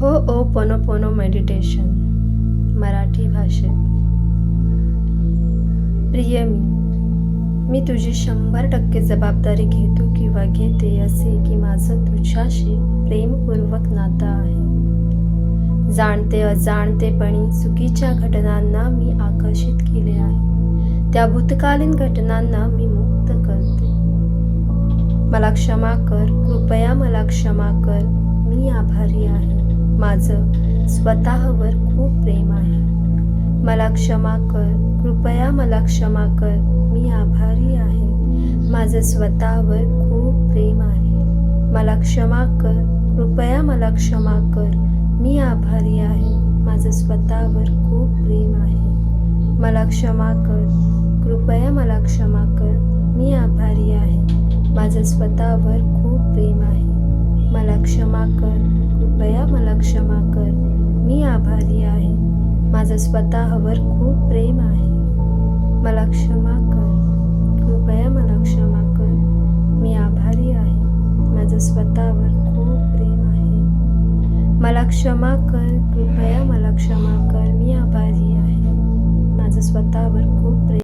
हो ओ पोनो पोनो मेडिटेशन मराठी भाषेत. प्रिय मी मी तुझी शंभर टक्के जबाबदारी घेतो किंवा घेते असे की माझं तुझ्याशी प्रेमपूर्वक नातं आहे. जाणते अजाणतेपणी चुकीच्या घटनांना मी आकर्षित केले आहे. त्या भूतकालीन घटनांना मी मुक्त करते. मला क्षमा कर कृपया मला क्षमा कर मी आभारी आहे. माझं स्वतःवर खूप प्रेम आहे. मला क्षमा कर. कृपया मला क्षमा कर. मी आभारी आहे. माझं स्वतःवर खूप प्रेम आहे. मला क्षमा कर. कृपया मला क्षमा कर. मी आभारी आहे. माझं स्वतःवर खूप प्रेम आहे. मला क्षमा कर. कृपया मला क्षमा कर. मी आभारी आहे. माझं स्वतःवर खूप प्रेम आहे. मला क्षमा कर. मला क्षमा कर मी आभारी आहे. माझं स्वतःवर खूप प्रेम आहे. मला क्षमा कर. कृपया मला क्षमा कर. मी आभारी आहे. माझं स्वतःवर खूप प्रेम आहे. मला क्षमा कर. कृपया मला क्षमा कर. मी आभारी आहे. माझं स्वतःवर खूप